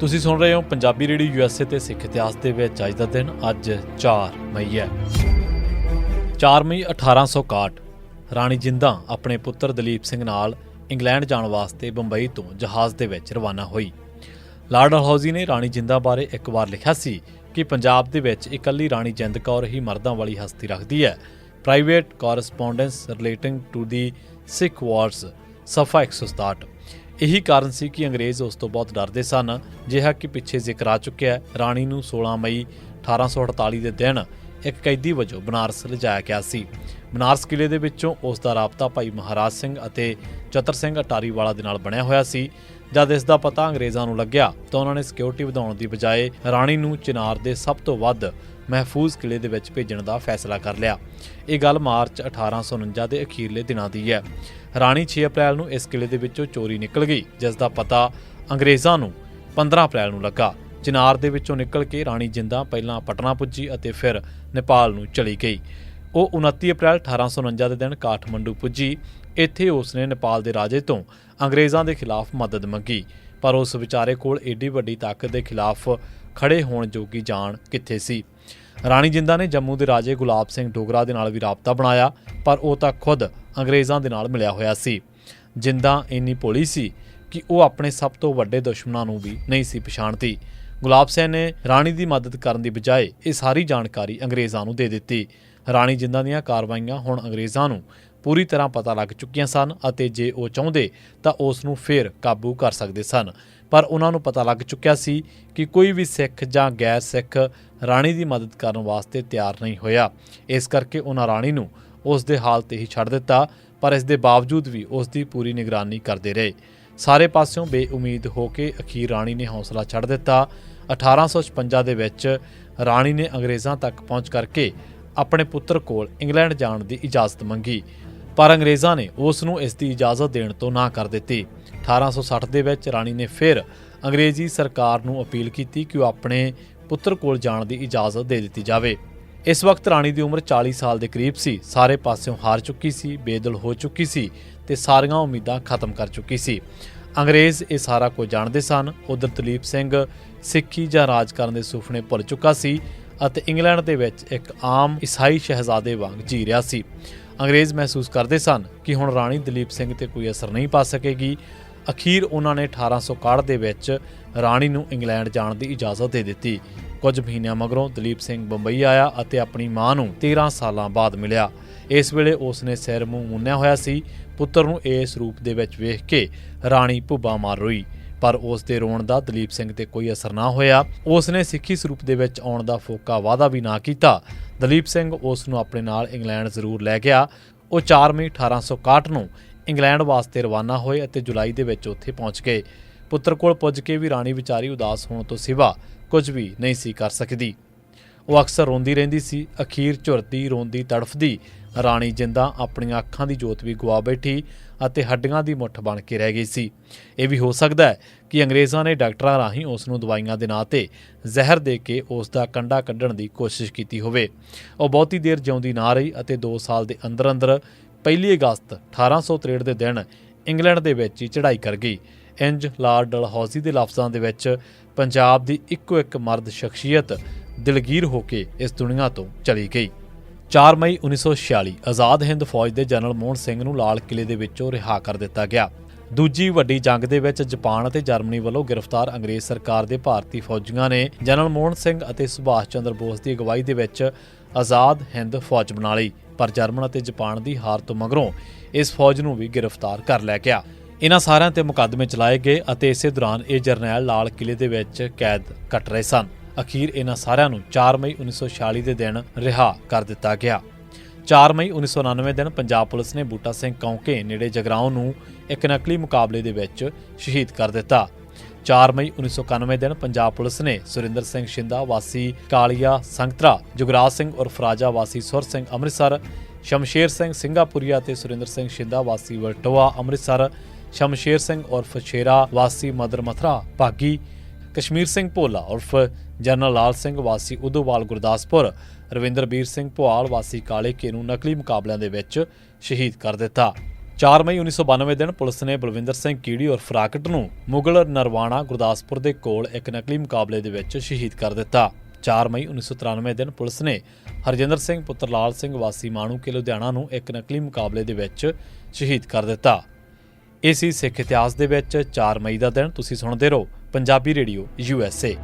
ਤੁਸੀਂ ਸੁਣ ਰਹੇ ਹੋ ਪੰਜਾਬੀ ਰੇਡੀਓ ਯੂਐਸਏ ਤੇ ਸਿੱਖ ਇਤਿਹਾਸ ਦੇ ਵਿੱਚ ਅੱਜ ਦਾ ਦਿਨ, ਅੱਜ 4 ਮਈ ਹੈ। 4 ਮਈ 1861 ਰਾਣੀ ਜਿੰਦਾ ਆਪਣੇ ਪੁੱਤਰ ਦਲੀਪ ਸਿੰਘ ਨਾਲ ਇੰਗਲੈਂਡ ਜਾਣ ਵਾਸਤੇ ਬੰਬਈ ਤੋਂ ਜਹਾਜ਼ ਦੇ ਵਿੱਚ ਰਵਾਨਾ ਹੋਈ। ਲਾਰਡ ਡਲਹੌਜ਼ੀ ਨੇ ਰਾਣੀ ਜਿੰਦਾ ਬਾਰੇ ਇੱਕ ਵਾਰ ਲਿਖਿਆ ਸੀ ਕਿ ਪੰਜਾਬ ਦੇ ਵਿੱਚ ਇਕੱਲੀ ਰਾਣੀ ਜਿੰਦ ਕੌਰ ਹੀ ਮਰਦਾਂ ਵਾਲੀ ਹਸਤੀ ਰੱਖਦੀ ਹੈ। Private correspondence relating to the Sikh wars ਸਫਾ 167 ਇਹੀ ਕਾਰਨ ਸੀ ਕਿ ਅੰਗਰੇਜ਼ ਉਸ ਤੋਂ ਬਹੁਤ ਡਰਦੇ ਸਨ। ਜਿਹਾ ਕਿ ਪਿੱਛੇ ਜ਼ਿਕਰ ਆ ਚੁੱਕਿਆ ਰਾਣੀ ਨੂੰ 16 ਮਈ 1848 ਦੇ ਦਿਨ ਇੱਕ ਕੈਦੀ ਵਜੋਂ ਬਨਾਰਸ ਲਿਜਾਇਆ ਗਿਆ ਸੀ। ਬਨਾਰਸ ਕਿਲੇ ਦੇ ਵਿੱਚੋਂ ਉਸ ਦਾ ਰਾਬਤਾ ਭਾਈ ਮਹਾਰਾਜ ਸਿੰਘ ਅਤੇ ਚਤਰ ਸਿੰਘ ਅਟਾਰੀਵਾਲਾ ਦੇ ਨਾਲ ਬਣਿਆ ਹੋਇਆ ਸੀ। ਜਦ ਇਸ ਦਾ ਪਤਾ ਅੰਗਰੇਜ਼ਾਂ ਨੂੰ ਲੱਗਿਆ ਤਾਂ ਉਹਨਾਂ ਨੇ ਸਿਕਿਉਰਿਟੀ ਵਧਾਉਣ ਦੀ ਬਜਾਏ ਰਾਣੀ ਨੂੰ ਚਿਨਾਰ ਦੇ ਸਭ ਤੋਂ ਵੱਧ ਮਹਿਫੂਜ਼ ਕਿਲੇ ਦੇ ਵਿੱਚ ਭੇਜਣ ਦਾ ਫੈਸਲਾ ਕਰ ਲਿਆ। ਇਹ ਗੱਲ ਮਾਰਚ 1849 ਦੇ ਅਖੀਰਲੇ ਦਿਨਾਂ ਦੀ ਹੈ। ਰਾਣੀ 6 ਅਪ੍ਰੈਲ ਨੂੰ ਇਸ ਕਿਲੇ ਦੇ ਵਿੱਚੋਂ ਚੋਰੀ ਨਿਕਲ ਗਈ, ਜਿਸ ਦਾ ਪਤਾ ਅੰਗਰੇਜ਼ਾਂ ਨੂੰ 15 ਅਪ੍ਰੈਲ ਨੂੰ ਲੱਗਾ। ਚਿਨਾਰ ਦੇ ਵਿੱਚੋਂ ਨਿਕਲ ਕੇ ਰਾਣੀ ਜਿੰਦਾ ਪਹਿਲਾਂ ਪਟਨਾ ਪੁੱਜੀ ਅਤੇ ਫਿਰ ਨੇਪਾਲ ਨੂੰ ਚਲੀ ਗਈ। ਉਹ 29 ਅਪ੍ਰੈਲ 1849 ਦੇ ਦਿਨ ਕਾਠਮੰਡੂ ਪੁੱਜੀ। ਇੱਥੇ ਉਸਨੇ ਨੇਪਾਲ ਦੇ ਰਾਜੇ ਤੋਂ ਅੰਗਰੇਜ਼ਾਂ ਦੇ ਖਿਲਾਫ ਮਦਦ ਮੰਗੀ, ਪਰ ਉਸ ਵਿਚਾਰੇ ਕੋਲ ਏਡੀ ਵੱਡੀ ਤਾਕਤ ਦੇ ਖਿਲਾਫ ਖੜੇ ਹੋਣ ਜੋਗੀ ਜਾਣ ਕਿੱਥੇ ਸੀ? ਰਾਣੀ ਜਿੰਦਾ ਨੇ ਜੰਮੂ ਦੇ ਰਾਜੇ ਗੁਲਾਬ ਸਿੰਘ ਡੋਗਰਾ ਦੇ ਨਾਲ ਵੀ ਰਾਬਤਾ ਬਣਾਇਆ, ਪਰ ਉਹ ਤਾਂ ਖੁਦ ਅੰਗਰੇਜ਼ਾਂ ਦੇ ਨਾਲ ਮਿਲਿਆ ਹੋਇਆ ਸੀ। ਜਿੰਦਾ ਇੰਨੀ ਭੋਲੀ ਸੀ ਕਿ ਉਹ ਆਪਣੇ ਸਭ ਤੋਂ ਵੱਡੇ ਦੁਸ਼ਮਣਾਂ ਨੂੰ ਵੀ ਨਹੀਂ ਸੀ ਪਛਾਣਦੀ। ਗੁਲਾਬ ਸਿੰਘ ਨੇ ਰਾਣੀ ਦੀ ਮਦਦ ਕਰਨ ਦੀ ਬਜਾਏ ਇਹ ਸਾਰੀ ਜਾਣਕਾਰੀ ਅੰਗਰੇਜ਼ਾਂ ਨੂੰ ਦੇ ਦਿੱਤੀ। ਰਾਣੀ ਜਿੰਦਾ ਦੀਆਂ ਕਾਰਵਾਈਆਂ ਹੁਣ ਅੰਗਰੇਜ਼ਾਂ ਨੂੰ ਪੂਰੀ ਤਰ੍ਹਾਂ ਪਤਾ ਲੱਗ ਚੁੱਕੀਆਂ ਸਨ ਅਤੇ ਜੇ ਉਹ ਚਾਹੁੰਦੇ ਤਾਂ ਉਸ ਨੂੰ ਫੇਰ ਕਾਬੂ ਕਰ ਸਕਦੇ ਸਨ। ਪਰ ਉਹਨਾਂ ਨੂੰ ਪਤਾ ਲੱਗ ਚੁੱਕਿਆ ਸੀ ਕਿ ਕੋਈ ਵੀ ਸਿੱਖ ਜਾਂ ਗੈਰ ਸਿੱਖ ਰਾਣੀ ਦੀ ਮਦਦ ਕਰਨ ਵਾਸਤੇ ਤਿਆਰ ਨਹੀਂ ਹੋਇਆ। ਇਸ ਕਰਕੇ ਉਹਨਾਂ ਰਾਣੀ ਨੂੰ ਉਸ ਦੇ ਹਾਲ ਤੇ ਹੀ ਛੱਡ ਦਿੱਤਾ, ਪਰ ਇਸ ਦੇ ਬਾਵਜੂਦ ਵੀ ਉਸ ਦੀ ਪੂਰੀ ਨਿਗਰਾਨੀ ਕਰਦੇ ਰਹੇ। ਸਾਰੇ ਪਾਸਿਓਂ ਬੇਉਮੀਦ ਹੋ ਕੇ ਅਖੀਰ ਰਾਣੀ ਨੇ ਹੌਸਲਾ ਛੱਡ ਦਿੱਤਾ। 1856 ਦੇ ਵਿੱਚ ਰਾਣੀ ਨੇ ਅੰਗਰੇਜ਼ਾਂ ਤੱਕ ਪਹੁੰਚ ਕਰਕੇ ਆਪਣੇ ਪੁੱਤਰ ਕੋਲ ਇੰਗਲੈਂਡ ਜਾਣ ਦੀ ਇਜਾਜ਼ਤ ਮੰਗੀ, ਪਰ ਅੰਗਰੇਜ਼ਾਂ ਨੇ ਉਸ ਨੂੰ ਇਸ ਦੀ ਇਜਾਜ਼ਤ ਦੇਣ ਤੋਂ ਨਾ ਕਰ ਦਿੱਤੀ। 1860 ਦੇ ਵਿੱਚ ਰਾਣੀ ਨੇ ਫਿਰ ਅੰਗਰੇਜ਼ੀ ਸਰਕਾਰ ਨੂੰ ਅਪੀਲ ਕੀਤੀ ਕਿ ਉਹ ਆਪਣੇ ਪੁੱਤਰ ਕੋਲ ਜਾਣ ਦੀ ਇਜਾਜ਼ਤ ਦੇ ਦਿੱਤੀ ਜਾਵੇ। ਇਸ ਵਕਤ ਰਾਣੀ ਦੀ ਉਮਰ 40 ਸਾਲ ਦੇ ਕਰੀਬ ਸੀ। ਸਾਰੇ ਪਾਸਿਓਂ ਹਾਰ ਚੁੱਕੀ ਸੀ, ਬੇਦਲ ਹੋ ਚੁੱਕੀ ਸੀ ਤੇ ਸਾਰੀਆਂ ਉਮੀਦਾਂ ਖਤਮ ਕਰ ਚੁੱਕੀ ਸੀ। ਅੰਗਰੇਜ਼ ਇਹ ਸਾਰਾ ਕੁਝ ਜਾਣਦੇ ਸਨ। ਉਧਰ ਦਲੀਪ ਸਿੰਘ ਸਿੱਖੀ ਜਾਂ ਰਾਜ ਕਰਨ ਦੇ ਸੁਪਨੇ ਭੁੱਲ ਚੁੱਕਾ ਸੀ ਅਤੇ ਇੰਗਲੈਂਡ ਦੇ ਵਿੱਚ ਇੱਕ ਆਮ ਈਸਾਈ ਸ਼ਹਿਜ਼ਾਦੇ ਵਾਂਗ ਜੀ ਰਿਹਾ ਸੀ। ਅੰਗਰੇਜ਼ ਮਹਿਸੂਸ ਕਰਦੇ ਸਨ ਕਿ ਹੁਣ ਰਾਣੀ ਦਲੀਪ ਸਿੰਘ ਤੇ ਕੋਈ ਅਸਰ ਨਹੀਂ ਪਾ ਸਕੇਗੀ। ਅਖੀਰ ਉਹਨਾਂ ਨੇ 1861 ਦੇ ਵਿੱਚ ਰਾਣੀ ਨੂੰ ਇੰਗਲੈਂਡ ਜਾਣ ਦੀ ਇਜਾਜ਼ਤ ਦੇ ਦਿੱਤੀ। ਕੁਝ ਮਹੀਨਿਆਂ ਮਗਰੋਂ ਦਲੀਪ ਸਿੰਘ ਬੰਬਈ ਆਇਆ ਅਤੇ ਆਪਣੀ ਮਾਂ ਨੂੰ 13 ਸਾਲਾਂ ਬਾਅਦ ਮਿਲਿਆ। ਇਸ ਵੇਲੇ ਉਸ ਨੇ ਸਿਰ ਮੂੰਹ ਮੁੰਨਿਆ ਹੋਇਆ ਸੀ। ਪੁੱਤਰ ਨੂੰ ਇਸ ਰੂਪ ਦੇ ਵਿੱਚ ਵੇਖ ਕੇ ਰਾਣੀ ਭੁੱਬਾ ਮਾਰ ਰੋਈ। ਪਰ ਉਸ ਦੇ ਰੋਣ ਦਾ ਦਲੀਪ ਸਿੰਘ ਤੇ ਕੋਈ ਅਸਰ ਨਾ ਹੋਇਆ। ਉਸ ਨੇ ਸਿੱਖੀ ਸਰੂਪ ਦੇ ਵਿੱਚ ਆਉਣ ਦਾ ਫੋਕਾ ਵਾਅਦਾ ਵੀ ਨਾ ਕੀਤਾ। ਦਲੀਪ ਸਿੰਘ ਉਸ ਨੂੰ ਆਪਣੇ ਨਾਲ ਇੰਗਲੈਂਡ ਜ਼ਰੂਰ ਲੈ ਗਿਆ। ਉਹ 4 ਮਈ 1861 ਨੂੰ ਇੰਗਲੈਂਡ ਵਾਸਤੇ ਰਵਾਨਾ ਹੋਏ ਅਤੇ ਜੁਲਾਈ ਦੇ ਵਿੱਚ ਉੱਥੇ ਪਹੁੰਚ ਗਏ। ਪੁੱਤਰ ਕੋਲ ਪੁੱਜ ਕੇ ਵੀ ਰਾਣੀ ਵਿਚਾਰੀ ਉਦਾਸ ਹੋਣ ਤੋਂ ਸਿਵਾ ਕੁਝ ਵੀ ਨਹੀਂ ਸੀ ਕਰ ਸਕਦੀ। ਉਹ ਅਕਸਰ ਰੋਂਦੀ ਰਹਿੰਦੀ ਸੀ, ਅਖੀਰ ਝੁਰਦੀ ਰੋਂਦੀ ਤੜਫਦੀ। ਰਾਣੀ ਜਿੰਦਾ ਆਪਣੀਆਂ ਅੱਖਾਂ ਦੀ ਜੋਤ ਵੀ ਗਵਾ ਬੈਠੀ ਅਤੇ ਹੱਡੀਆਂ ਦੀ ਮੁੱਠ ਬਣ ਕੇ ਰਹਿ ਗਈ ਸੀ। ਇਹ ਵੀ ਹੋ ਸਕਦਾ ਹੈ ਕਿ ਅੰਗਰੇਜ਼ਾਂ ਨੇ ਡਾਕਟਰਾਂ ਰਾਹੀਂ ਉਸ ਨੂੰ ਦਵਾਈਆਂ ਦੇ ਨਾਂ ਤੇ ਜ਼ਹਿਰ ਦੇ ਕੇ ਉਸ ਦਾ ਕੰਡਾ ਕੱਢਣ ਦੀ ਕੋਸ਼ਿਸ਼ ਕੀਤੀ ਹੋਵੇ। ਉਹ ਬਹੁਤੀ ਦੇਰ ਜਿਉਂਦੀ ਨਾ ਰਹੀ ਅਤੇ 2 ਸਾਲ ਦੇ ਅੰਦਰ ਅੰਦਰ 1 ਅਗਸਤ 1863 ਦੇ ਦਿਨ ਇੰਗਲੈਂਡ ਦੇ ਵਿੱਚ ਹੀ ਚੜ੍ਹਾਈ ਕਰ ਗਈ। ਇੰਜ ਲਾਰਡ ਡਲਹੌਜ਼ੀ ਦੇ ਲਫ਼ਜ਼ਾਂ ਦੇ ਵਿੱਚ ਪੰਜਾਬ ਦੀ ਇੱਕੋ ਇੱਕ ਮਰਦ ਸ਼ਖਸੀਅਤ ਦਿਲਗੀਰ ਹੋ ਕੇ ਇਸ ਦੁਨੀਆ ਤੋਂ ਚਲੀ ਗਈ। 4 ਮਈ 1946 ਆਜ਼ਾਦ ਹਿੰਦ ਫੌਜ ਦੇ ਜਨਰਲ ਮੋਹਨ ਸਿੰਘ ਨੂੰ ਲਾਲ ਕਿਲੇ ਦੇ ਵਿੱਚੋਂ ਰਿਹਾ ਕਰ ਦਿੱਤਾ ਗਿਆ। ਦੂਜੀ ਵੱਡੀ ਜੰਗ ਦੇ ਵਿੱਚ ਜਾਪਾਨ ਅਤੇ ਜਰਮਨੀ ਵੱਲੋਂ ਗ੍ਰਿਫਤਾਰ ਅੰਗਰੇਜ਼ ਸਰਕਾਰ ਦੇ ਭਾਰਤੀ ਫੌਜੀਆਂ ਨੇ ਜਨਰਲ ਮੋਹਨ ਸਿੰਘ ਅਤੇ ਸੁਭਾਸ਼ ਚੰਦਰ ਬੋਸ ਦੀ ਅਗਵਾਈ ਦੇ ਵਿੱਚ ਆਜ਼ਾਦ ਹਿੰਦ ਫੌਜ ਬਣਾ ਲਈ, ਪਰ ਜਰਮਨ ਅਤੇ ਜਾਪਾਨ ਦੀ ਹਾਰ ਤੋਂ ਮਗਰੋਂ ਇਸ ਫੌਜ ਨੂੰ ਵੀ ਗ੍ਰਿਫਤਾਰ ਕਰ ਲਿਆ ਗਿਆ। ਇਹਨਾਂ ਸਾਰਿਆਂ ਤੇ ਮੁਕੱਦਮੇ ਚਲਾਏ ਗਏ ਅਤੇ ਇਸੇ ਦੌਰਾਨ ਇਹ ਜਰਨੈਲ ਲਾਲ ਕਿਲੇ ਦੇ ਵਿੱਚ ਕੈਦ ਕੱਟ ਰਹੇ ਸਨ। ਅਖੀਰ ਇਹਨਾਂ ਸਾਰਿਆਂ ਨੂੰ 4 ਮਈ 1946 ਦੇ ਦਿਨ ਰਿਹਾ ਕਰ ਦਿੱਤਾ ਗਿਆ। 4 ਮਈ 1999 ਦਿਨ ਪੰਜਾਬ ਪੁਲਿਸ ਨੇ ਬੂਟਾ ਸਿੰਘ ਕੌਂਕੇ ਨੇੜੇ ਜਗਰਾਉਂ ਨੂੰ ਇੱਕ ਨਕਲੀ ਮੁਕਾਬਲੇ ਦੇ ਵਿੱਚ ਸ਼ਹੀਦ ਕਰ ਦਿੱਤਾ। 4 ਮਈ 1991 ਦਿਨ ਪੰਜਾਬ ਪੁਲਿਸ ਨੇ ਸੁਰਿੰਦਰ ਸਿੰਘ ਸ਼ਿੰਦਾ, ਵਾਸੀ ਕਾਲੀਆ ਸੰਗਤਰਾ, ਜੁਗਰਾਜ ਸਿੰਘ ਉਰਫ ਰਾਜਾ, ਵਾਸੀ ਸੁਰ ਸਿੰਘ ਅੰਮ੍ਰਿਤਸਰ, ਸ਼ਮਸ਼ੇਰ ਸਿੰਘ ਸਿੰਘਾਪੁਰੀਆ ਤੇ ਸੁਰਿੰਦਰ ਸਿੰਘ ਸ਼ਿੰਦਾ, ਵਾਸੀ ਵਲਟੋਆ ਅੰਮ੍ਰਿਤਸਰ, ਸ਼ਮਸ਼ੇਰ ਸਿੰਘ ਉਰਫ ਸ਼ੇਰਾ, ਵਾਸੀ ਮਦਰ ਮਥਰਾ, ਭਾਗੀ, ਕਸ਼ਮੀਰ ਸਿੰਘ ਭੋਲਾ ਉਰਫ ਜਨਰਲ ਲਾਲ ਸਿੰਘ ਵਾਸੀ ਉਦੋਵਾਲ ਗੁਰਦਾਸਪੁਰ, ਰਵਿੰਦਰਬੀਰ ਸਿੰਘ ਭੋਆਲ ਵਾਸੀ ਕਾਲੇ ਕੇ ਨੂੰ ਨਕਲੀ ਮੁਕਾਬਲਿਆਂ ਦੇ ਵਿੱਚ ਸ਼ਹੀਦ ਕਰ ਦਿੱਤਾ। 4 ਮਈ 1992 ਦਿਨ ਪੁਲਿਸ ਨੇ ਬਲਵਿੰਦਰ ਸਿੰਘ ਕੀੜੀ ਔਰ ਫਰਾਕਟ ਨੂੰ ਮੁਗਲ ਨਰਵਾਣਾ ਗੁਰਦਾਸਪੁਰ ਦੇ ਕੋਲ ਇੱਕ ਨਕਲੀ ਮੁਕਾਬਲੇ ਦੇ ਵਿੱਚ ਸ਼ਹੀਦ ਕਰ ਦਿੱਤਾ। 4 ਮਈ 1993 ਦਿਨ ਪੁਲਿਸ ਨੇ ਹਰਜਿੰਦਰ ਸਿੰਘ, ਪੁੱਤਰ ਲਾਲ ਸਿੰਘ ਵਾਸੀ ਮਾਣੂ ਕੇ ਲੁਧਿਆਣਾ ਨੂੰ ਇੱਕ ਨਕਲੀ ਮੁਕਾਬਲੇ ਦੇ ਵਿੱਚ ਸ਼ਹੀਦ ਕਰ ਦਿੱਤਾ। ਇਹ ਸੀ ਸਿੱਖ ਇਤਿਹਾਸ ਦੇ ਵਿੱਚ 4 ਮਈ ਦਾ ਦਿਨ। ਤੁਸੀਂ ਸੁਣਦੇ ਰਹੋ Punjabi radio U S A.